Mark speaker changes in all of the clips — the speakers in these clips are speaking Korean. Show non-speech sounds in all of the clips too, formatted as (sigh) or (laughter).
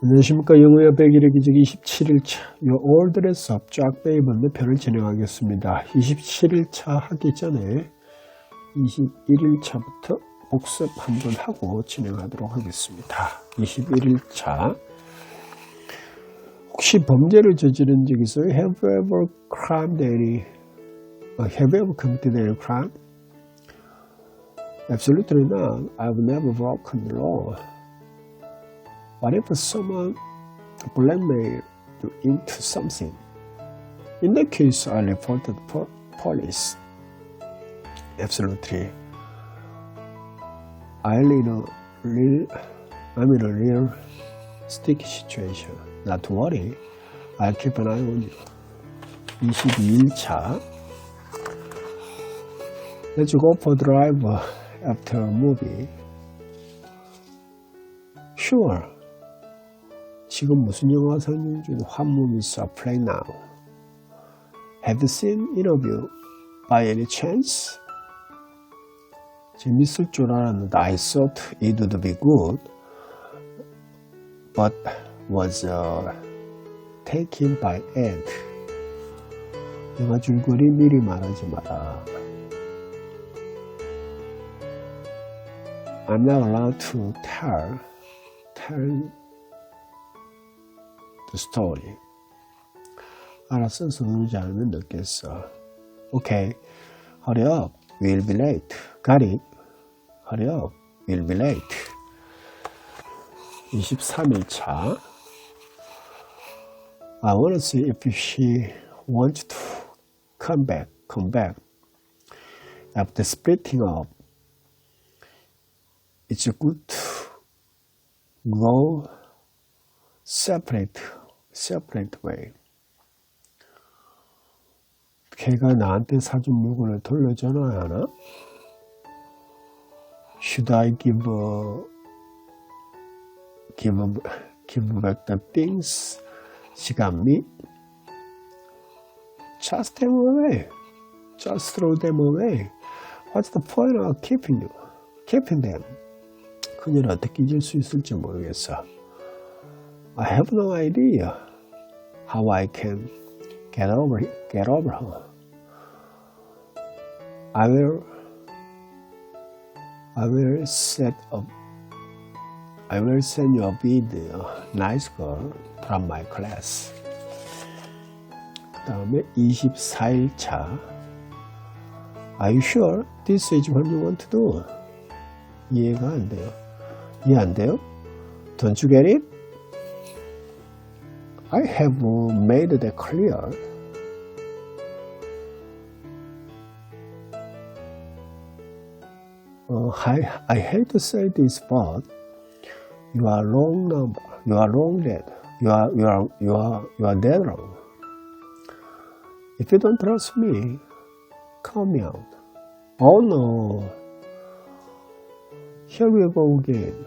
Speaker 1: 안녕하십니까. 영어의 백일의 기적 27일차 Your All Dress Up 쫙 베이번의 편을 진행하겠습니다. 27일차 하기 전에 21일차부터 복습 한번 하고 진행하도록 하겠습니다. 21일차 혹시 범죄를 저지른 적 있어요? Have you ever crimed any? uh, Have you ever committed any crime? Absolutely not. I've never broken the law. What if someone blackmailed you into something? In that case, I reported po- police. Absolutely. I'm in a real, I'm in a real sticky situation. Not worry. I'll keep an eye on you. 22일차. Let's go for a drive after a movie. Sure. 지금 무슨 영화 상영 중? What movies are playing now? Have you seen Interview by any chance? 재밌을 줄 알았는데 I thought it would be good, but was uh, taken by Ed. 영화 줄거리 미리 말하지 마라. I'm not allowed to tell, tell story. 알았어, 서두르지 않으면 늦겠어. Okay, hurry up, we'll be late. Got it? Hurry up, we'll be late. 23일 차. I want to see if she wants to come back, come back. After splitting up, it's good to go separate, separate way. 걔가 나한테 사준 물건을 돌려줘야 하나? Should I give, uh, give, give back the things she got me? Just them away. Just throw them away. What's the point of keeping you? Keeping them? 그녀를 어떻게 잊을 수 있을지 모르겠어. I have no idea how I can get over get over her. I will I will set up I will send you a video, nice girl from my class. 그 다음에 24일차 Are you sure this is what you want to do? 이해가 안 돼요. 이해 안 돼요? Don't you get it? I have made that clear. Uh, I, I hate to say this, but you are wrong number. You are wrong dead. You are you are you are you are dead wrong. If you don't trust me, call me out. Oh no. Here we go again.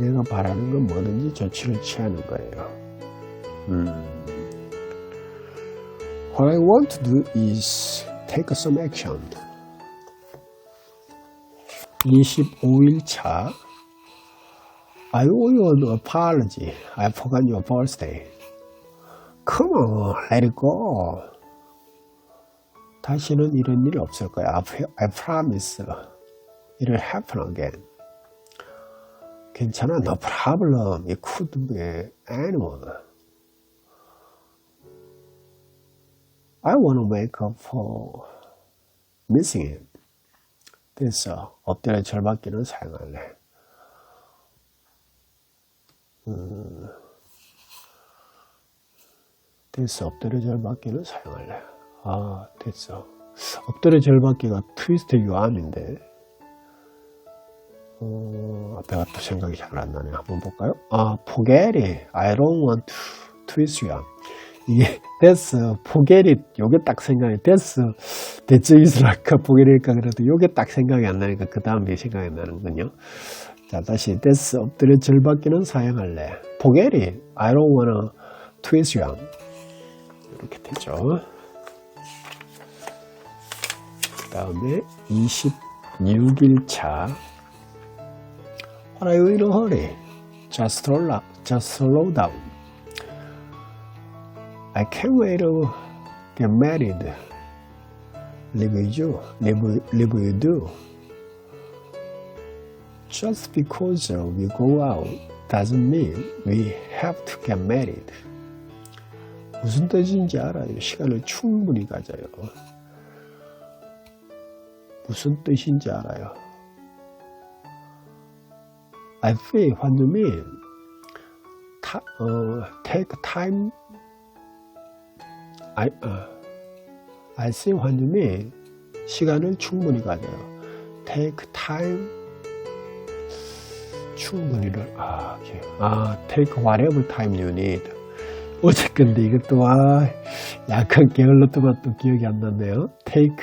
Speaker 1: 내가 바라는 건 뭐든지 조치를 취하는 거예요. 음. What I want to do is take some action. 25일 차 I owe you an apology. I forgot your birthday. Come on, let it go. 다시는 이런 일이 없을 거야. I, I promise. It'll happen again. 괜찮아, no problem. It could be anyone. I want to make up for missing it. 됐어. 엎드려 절받기는 사용할래. 음, 됐어. 엎드려 절받기는 사용할래. 아, 됐어. 엎드려 절받기가 트위스트 유암인데. 어, 앞에가 또 생각이 잘 안 나네. 한번 볼까요? 아, 포게리. I don't want to twist you. 이게, 됐어. 포게리. 요게 딱 생각이, 됐어. 대체 이슬랄까, 포게리일까, 그래도 요게 딱 생각이 안 나니까 그 다음에 생각이 나는군요. 자, 다시, 됐어. 엎드려 절받기는 사용할래. 포게리. I don't wanna twist you. 이렇게 되죠. 그 다음에 26일차 You in a hurry? Just slow, just slow down. I can't wait to get married. Live with you, live, live with you. Just because we go out doesn't mean we have to get married. 무슨 뜻인지 알아요. 시간을 충분히 가져요. 무슨 뜻인지 알아요. You mean. 타, 어, take time. I, 어, I see what you mean. 시간을 충분히 가져요. Take time. 충분히를, 아, 아, take whatever time you need. 어제 건데 이것도, 아, 약간 게을렀더만 또 기억이 안 났네요. Take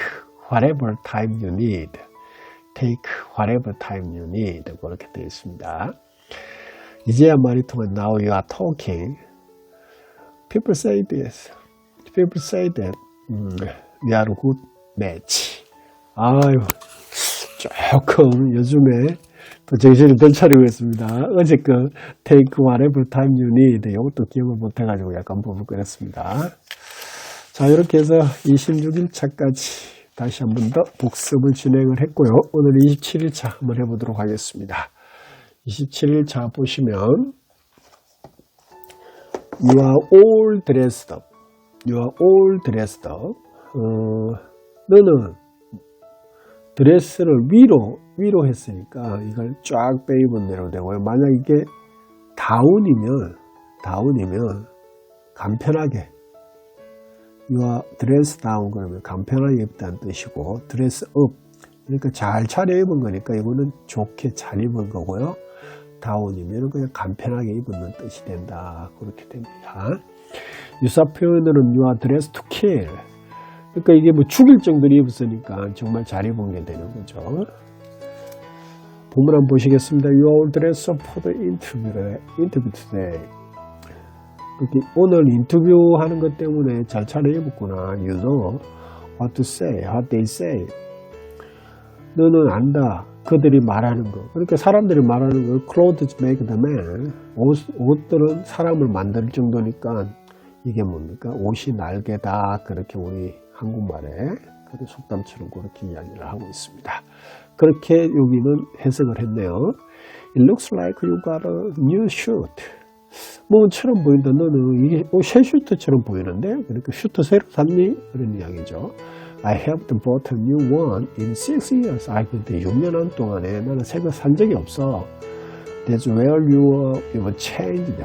Speaker 1: whatever time you need. Take whatever time you need. 그렇게 되어 있습니다. 이제야 말이 통한 now you are talking. People say this. People say that. 음, we are good match. 아유, 조금 요즘에 또 정신을 덜 차리고 있습니다. 어제 그 take whatever time you need. 이것도 기억을 못 해가지고 약간 버벅거렸습니다. 자, 이렇게 해서 26일차까지 다시 한 번 더 복습을 진행을 했고요. 오늘 27일차 한번 해보도록 하겠습니다. 27일차 보시면 You are all dressed up. You are all dressed up. 어, 너는 드레스를 위로 위로 했으니까 이걸 쫙 빼입은 대로 되고요. 만약 이게 다운이면 다운이면 간편하게 are dressed down 그러면 간편하게 입다는 뜻이고 dress up 그러니까 잘 차려입은 거니까 이거는 좋게 잘 입은 거고요. 다운이면 그냥 간편하게 입은 뜻이 된다. 그렇게 됩니다. 유사 표현으로는 are dressed to kill. 그러니까 이게 뭐 죽일 정도로 입었으니까 정말 잘 입은 게 되는 거죠. 본문 한번 보시겠습니다. You are dressed for the. 오늘 인터뷰하는 것 때문에 잘 차려입었구나. You know what to say, what they say. 너는 안다. 그들이 말하는 거. 그러니까 사람들이 말하는 거. Clothes make the man. 옷, 옷들은 사람을 만들 정도니까 이게 뭡니까? 옷이 날개다. 그렇게 우리 한국말에 속담처럼 그렇게 이야기를 하고 있습니다. 그렇게 여기는 해석을 했네요. It looks like you got a new suit. 뭐처럼 보인다. 너는 이게 어, 새 슈트처럼 보이는데 그러니까 슈트 새로 샀니? 그런 이야기죠. I haven't bought a new one in six years. 아 근데 6년 안 동안에 나는 새거 산 적이 없어. That's where you were changed.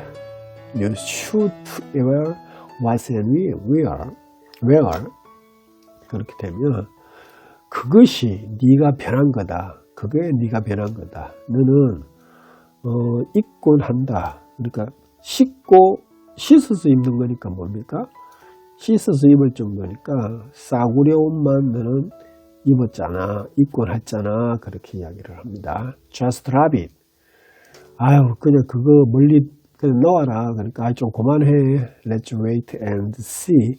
Speaker 1: You should wear was and wear. Wear. wear. 그렇게 되면 그것이 네가 변한 거다. 그게 네가 변한 거다. 너는 어, 입곤 한다. 그러니까 씻고 씻어서 입는 거니까 뭡니까? 씻어서 입을 정도니까 싸구려 옷만 너는 입었잖아. 입곤 했잖아. 그렇게 이야기를 합니다. Just drop it. 아유 그냥 그거 멀리 그냥 놓아라. 그러니까 아, 좀 그만해. Let's wait and see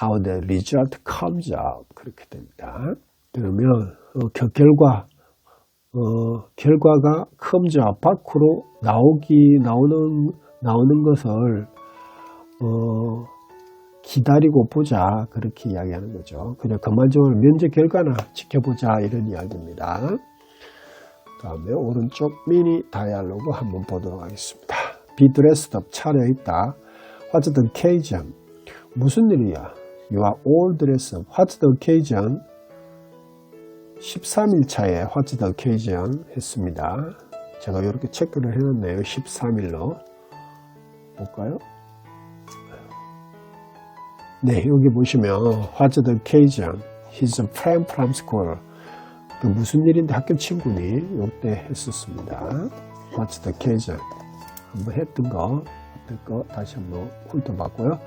Speaker 1: how the result comes out. 그렇게 됩니다. 그러면 어, 겨- 결과 어, 결과가 컴자 밖으로 나오기 나오는 나오는 것을 어, 기다리고 보자 그렇게 이야기하는 거죠. 그냥 그만저만 면접 결과나 지켜보자 이런 이야기입니다. 다음에 오른쪽 미니 다이알로그 한번 보도록 하겠습니다. Up 차려입다. What's the? 무슨 일이야? You are all dressed. What's the occasion? 13일 차에 What's the occasion 했습니다. 제가 이렇게 체크를 해놨네요. 13일로. 볼까요? 네, 여기 보시면 What's the occasion? He's a friend from school. 그 무슨 일인데 학교 친구니 이때 했었습니다. What's the occasion? 한번 했던 거, 했던 거 다시 한번 훑어봤고요.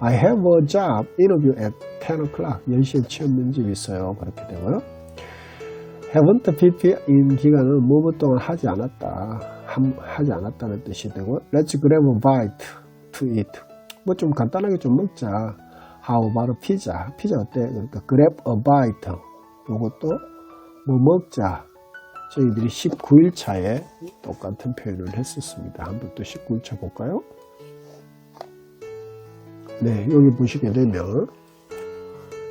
Speaker 1: I have a job interview at 10 o'clock. 10시에 취업 면접이 있어요. 그렇게 되고요. haven't PP인 기간은 뭐뭐 동안 하지 않았다. 함- 하지 않았다는 뜻이 되고 let's grab a bite to eat. 뭐 좀 간단하게 좀 먹자. How about a pizza? 피자 어때? 그러니까 grab a bite. 요것도 뭐 먹자. 저희들이 19일 차에 똑같은 표현을 했었습니다. 한번 또 19일 차 볼까요? 네, 여기 보시게 되면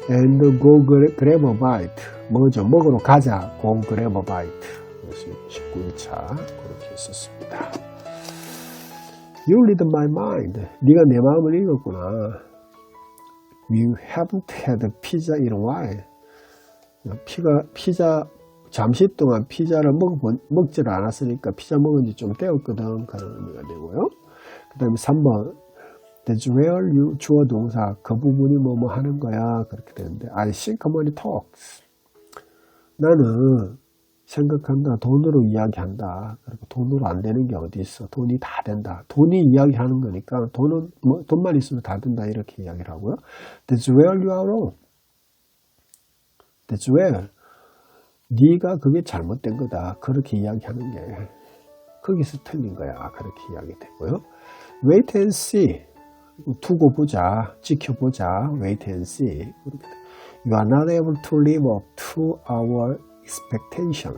Speaker 1: and go grab a bite 뭐죠? 먹으러 가자 go grab a bite 그래서 19일 차 그렇게 했었습니다. You read my mind. 네가 내 마음을 읽었구나. You haven't had pizza in a while. 피가, 피자, 잠시 동안 피자를 먹, 먹지를 않았으니까 피자 먹은 지좀 되었거든. 그런 의미가 되고요. 그 다음에 3번. That's where you 주어 동사. 그 부분이 뭐뭐 하는 거야. 그렇게 되는데. I think money talks. 나는 생각한다. 돈으로 이야기한다. 그리고 돈으로 안 되는 게 어디 있어. 돈이 다 된다. 돈이 이야기하는 거니까 돈은 뭐, 돈만 있으면 다 된다. 이렇게 이야기를 하고요. That's where you are wrong. That's where. 네가 그게 잘못된 거다. 그렇게 이야기하는 게 거기서 틀린 거야. 그렇게 이야기되고요. Wait and see. 두고 보자. 지켜보자. Wait and see. You are not able to live up to our expectation.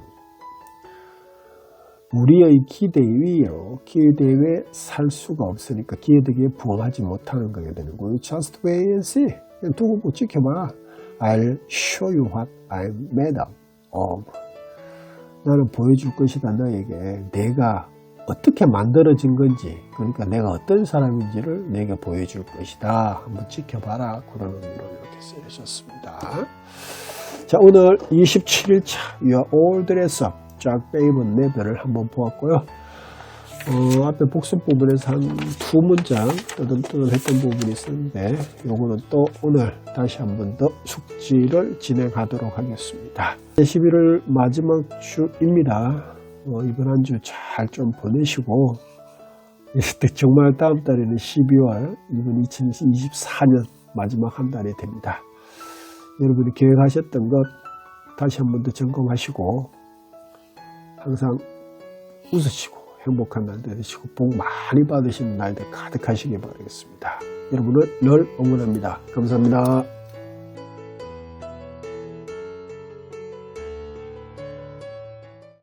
Speaker 1: 우리의 기대 위로 기대 위에 살 수가 없으니까 기대에 부응하지 못하는 거게 되는 거예요. Just wait and see. 두고 보 지켜봐. I'll show you what I'm made of. 나는 보여줄 것이다 너에게 내가 어떻게 만들어진 건지 그러니까 내가 어떤 사람인지를 내게 보여줄 것이다 한번 지켜봐라 그런 의미로 이렇게 쓰여졌습니다 자 오늘 27일차 You're all dressed up 쫙 빼입은 내들을 한번 보았고요. 어, 앞에 복습 부분에서 한 두 문장 뜨듬뜨듬했던 부분이 있었는데 요거는 또 오늘 다시 한 번 더 숙지를 진행하도록 하겠습니다. 11월 마지막 주입니다. 어, 이번 한 주 잘 좀 보내시고 (laughs) 정말 다음 달에는 12월 이번 2024년 마지막 한 달이 됩니다. 여러분이 계획하셨던 것 다시 한 번 더 점검하시고 항상 웃으시고 행복한 날 되시고 복 많이 받으시는 날들 가득하시길 바라겠습니다. 여러분을 늘 응원합니다. 감사합니다.